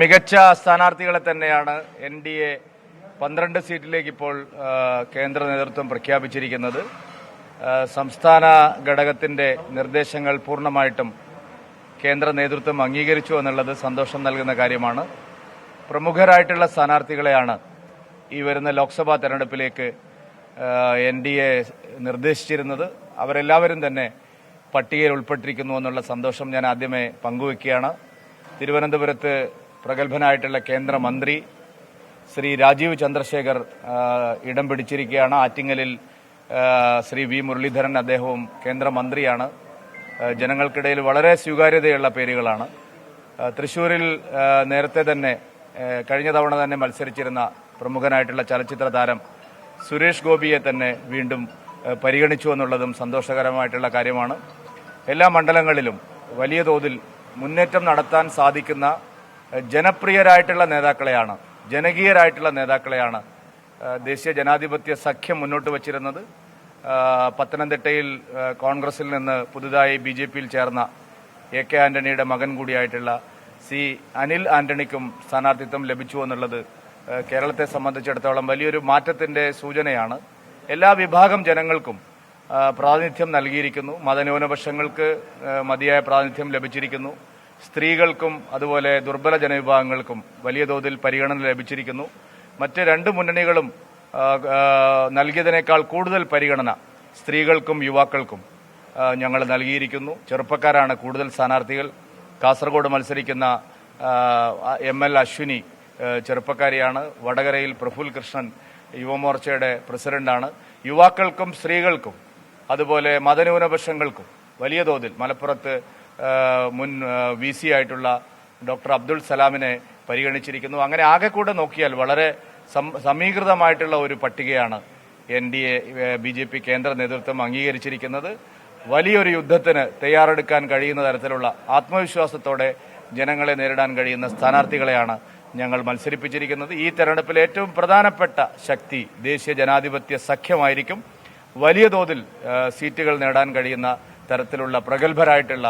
മികച്ച സ്ഥാനാർത്ഥികളെ തന്നെയാണ് എൻ ഡി എ പന്ത്രണ്ട് സീറ്റിലേക്ക് ഇപ്പോൾ കേന്ദ്ര നേതൃത്വം പ്രഖ്യാപിച്ചിരിക്കുന്നത്. സംസ്ഥാന ഘടകത്തിന്റെ നിർദ്ദേശങ്ങൾ പൂർണമായിട്ടും കേന്ദ്ര നേതൃത്വം അംഗീകരിച്ചു എന്നുള്ളത് സന്തോഷം നൽകുന്ന കാര്യമാണ്. പ്രമുഖരായിട്ടുള്ള സ്ഥാനാർത്ഥികളെയാണ് ഈ വരുന്ന ലോക്സഭാ തെരഞ്ഞെടുപ്പിലേക്ക് എൻ ഡി എ നിർദ്ദേശിച്ചിരുന്നത്. അവരെല്ലാവരും തന്നെ പട്ടികയിൽ ഉൾപ്പെട്ടിരിക്കുന്നു എന്നുള്ള സന്തോഷം ഞാൻ ആദ്യമേ പങ്കുവെക്കുകയാണ്. തിരുവനന്തപുരത്ത് പ്രഗത്ഭനായിട്ടുള്ള കേന്ദ്രമന്ത്രി ശ്രീ രാജീവ് ചന്ദ്രശേഖർ ഇടം പിടിച്ചിരിക്കുകയാണ്. ആറ്റിങ്ങലിൽ ശ്രീ വി മുരളീധരൻ അദ്ദേഹവും കേന്ദ്രമന്ത്രിയാണ്. ജനങ്ങൾക്കിടയിൽ വളരെ സ്വീകാര്യതയുള്ള പേരുകളാണ്. തൃശൂരിൽ നേരത്തെ തന്നെ കഴിഞ്ഞ തവണ തന്നെ മത്സരിച്ചിരുന്ന പ്രമുഖനായിട്ടുള്ള ചലച്ചിത്ര താരം സുരേഷ് ഗോപിയെ തന്നെ വീണ്ടും പരിഗണിച്ചു എന്നുള്ളതും സന്തോഷകരമായിട്ടുള്ള കാര്യമാണ്. എല്ലാ മണ്ഡലങ്ങളിലും വലിയ തോതിൽ മുന്നേറ്റം നടത്താൻ സാധിക്കുന്ന ജനപ്രിയരായിട്ടുള്ള നേതാക്കളെയാണ് ജനകീയരായിട്ടുള്ള നേതാക്കളെയാണ് ദേശീയ ജനാധിപത്യ സഖ്യം മുന്നോട്ട് വച്ചിരുന്നത്. പത്തനംതിട്ടയിൽ കോൺഗ്രസിൽ നിന്ന് പുതുതായി ബി ജെ പിയിൽ ചേർന്ന എ കെ ആന്റണിയുടെ മകൻ കൂടിയായിട്ടുള്ള സി അനിൽ ആന്റണിക്കും സ്ഥാനാർത്ഥിത്വം ലഭിച്ചു എന്നുള്ളത് കേരളത്തെ സംബന്ധിച്ചിടത്തോളം വലിയൊരു മാറ്റത്തിന്റെ സൂചനയാണ്. എല്ലാ വിഭാഗം ജനങ്ങൾക്കും പ്രാതിനിധ്യം നൽകിയിരിക്കുന്നു. മതന്യൂനപക്ഷങ്ങൾക്ക് മതിയായ പ്രാതിനിധ്യം ലഭിച്ചിരിക്കുന്നു. സ്ത്രീകൾക്കും അതുപോലെ ദുർബല ജനവിഭാഗങ്ങൾക്കും വലിയ തോതിൽ പരിഗണന ലഭിച്ചിരിക്കുന്നു. മറ്റ് രണ്ട് മുന്നണികളും നൽകിയതിനേക്കാൾ കൂടുതൽ പരിഗണന സ്ത്രീകൾക്കും യുവാക്കൾക്കും ഞങ്ങൾ നൽകിയിരിക്കുന്നു. ചെറുപ്പക്കാരാണ് കൂടുതൽ സ്ഥാനാർത്ഥികൾ. കാസർഗോഡ് മത്സരിക്കുന്ന എം എൽ അശ്വിനി ചെറുപ്പക്കാരിയാണ്. വടകരയിൽ പ്രഫുൽ കൃഷ്ണൻ യുവമോർച്ചയുടെ പ്രസിഡന്റാണ്. യുവാക്കൾക്കും സ്ത്രീകൾക്കും അതുപോലെ മതന്യൂനപക്ഷങ്ങൾക്കും വലിയ തോതിൽ മലപ്പുറത്ത് മുൻ വി സി ആയിട്ടുള്ള ഡോക്ടർ അബ്ദുൾ സലാമിനെ പരിഗണിച്ചിരിക്കുന്നു. അങ്ങനെ ആകെ കൂടെ നോക്കിയാൽ വളരെ സമീകൃതമായിട്ടുള്ള ഒരു പട്ടികയാണ് N D A B J P കേന്ദ്ര നേതൃത്വം അംഗീകരിച്ചിരിക്കുന്നത്. വലിയൊരു യുദ്ധത്തിന് തയ്യാറെടുക്കാൻ കഴിയുന്ന തരത്തിലുള്ള ആത്മവിശ്വാസത്തോടെ ജനങ്ങളെ നേരിടാൻ കഴിയുന്ന സ്ഥാനാർത്ഥികളെയാണ് ഞങ്ങൾ മത്സരിപ്പിച്ചിരിക്കുന്നത്. ഈ തെരഞ്ഞെടുപ്പിൽ ഏറ്റവും പ്രധാനപ്പെട്ട ശക്തി ദേശീയ ജനാധിപത്യ സഖ്യമായിരിക്കും. വലിയ തോതിൽ സീറ്റുകൾ നേടാൻ കഴിയുന്ന തരത്തിലുള്ള പ്രഗത്ഭരായിട്ടുള്ള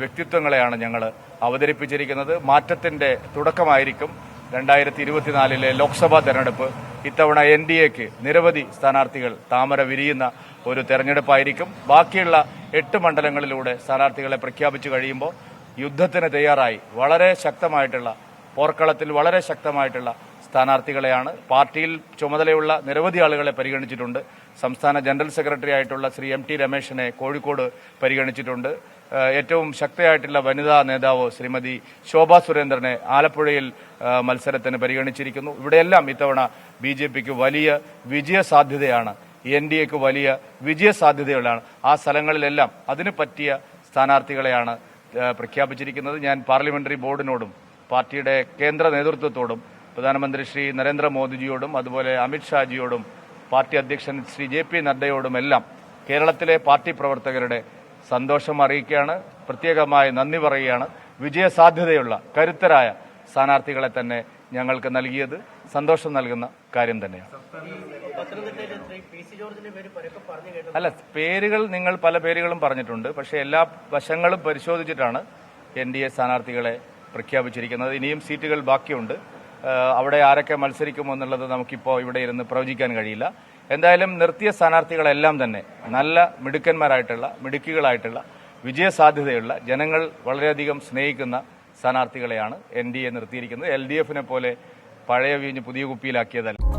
വ്യക്തിത്വങ്ങളെയാണ് ഞങ്ങൾ അവതരിപ്പിച്ചിരിക്കുന്നത്. മാറ്റത്തിന്റെ തുടക്കമായിരിക്കും രണ്ടായിരത്തി ഇരുപത്തിനാലിലെ ലോക്സഭാ തെരഞ്ഞെടുപ്പ്. ഇത്തവണ എൻ ഡി എക്ക് നിരവധി സ്ഥാനാർത്ഥികൾ താമര വിരിയുന്ന ഒരു തെരഞ്ഞെടുപ്പായിരിക്കും. ബാക്കിയുള്ള എട്ട് മണ്ഡലങ്ങളിലൂടെ സ്ഥാനാർത്ഥികളെ പ്രഖ്യാപിച്ചു കഴിയുമ്പോൾ യുദ്ധത്തിന് തയ്യാറായി. വളരെ ശക്തമായിട്ടുള്ള പോർക്കളത്തിൽ വളരെ ശക്തമായിട്ടുള്ള സ്ഥാനാർത്ഥികളെയാണ്. പാർട്ടിയിൽ ചുമതലയുള്ള നിരവധി ആളുകളെ പരിഗണിച്ചിട്ടുണ്ട്. സംസ്ഥാന ജനറൽ സെക്രട്ടറി ആയിട്ടുള്ള ശ്രീ എം ടി രമേശിനെ കോഴിക്കോട് പരിഗണിച്ചിട്ടുണ്ട്. ഏറ്റവും ശക്തയായിട്ടുള്ള വനിതാ നേതാവ് ശ്രീമതി ശോഭാ സുരേന്ദ്രനെ ആലപ്പുഴയിൽ മത്സരത്തിന് പരിഗണിച്ചിരിക്കുന്നു. ഇവിടെയെല്ലാം ഇത്തവണ ബി ജെ പിക്ക് വലിയ വിജയ സാധ്യതയാണ് എൻ ഡി എക്ക് വലിയ വിജയ സാധ്യതകളാണ് ആ സ്ഥലങ്ങളിലെല്ലാം അതിന് പറ്റിയ സ്ഥാനാർത്ഥികളെയാണ് പ്രഖ്യാപിച്ചിരിക്കുന്നത്. ഞാൻ പാർലമെന്ററി ബോർഡിനോടും പാർട്ടിയുടെ കേന്ദ്ര നേതൃത്വത്തോടും പ്രധാനമന്ത്രി ശ്രീ നരേന്ദ്രമോദിജിയോടും അതുപോലെ അമിത്ഷാജിയോടും പാർട്ടി അധ്യക്ഷൻ ശ്രീ ജെ പി നദ്ദയോടുമെല്ലാം കേരളത്തിലെ പാർട്ടി പ്രവർത്തകരുടെ സന്തോഷം അറിയിക്കുകയാണ്. പ്രത്യേകമായി നന്ദി പറയുകയാണ്. വിജയസാധ്യതയുള്ള കരുത്തരായ സ്ഥാനാർത്ഥികളെ തന്നെ ഞങ്ങൾക്ക് നൽകിയത്. സന്തോഷം നൽകുന്ന കാര്യം തന്നെയാണ്. അല്ല പേരുകൾ നിങ്ങൾ പല പേരുകളും പറഞ്ഞിട്ടുണ്ട്. പക്ഷേ എല്ലാ വശങ്ങളും പരിശോധിച്ചിട്ടാണ് എൻ ഡി എ സ്ഥാനാർത്ഥികളെ പ്രഖ്യാപിച്ചിരിക്കുന്നത്. ഇനിയും സീറ്റുകൾ ബാക്കിയുണ്ട്. അവിടെ ആരൊക്കെ മത്സരിക്കുമോ എന്നുള്ളത് നമുക്കിപ്പോൾ ഇവിടെ ഇരുന്ന് പ്രവചിക്കാൻ കഴിയില്ല. എന്തായാലും നിർത്തിയ സ്ഥാനാർത്ഥികളെല്ലാം തന്നെ നല്ല മിടുക്കന്മാരായിട്ടുള്ള മിടുക്കികളായിട്ടുള്ള വിജയസാധ്യതയുള്ള ജനങ്ങൾ വളരെയധികം സ്നേഹിക്കുന്ന സ്ഥാനാർത്ഥികളെയാണ് എൻ ഡി എ നിർത്തിയിരിക്കുന്നത്. എൽ ഡി എഫിനെ പോലെ പഴയ വീഞ്ഞ് പുതിയ കുപ്പിയിലാക്കിയതല്ല.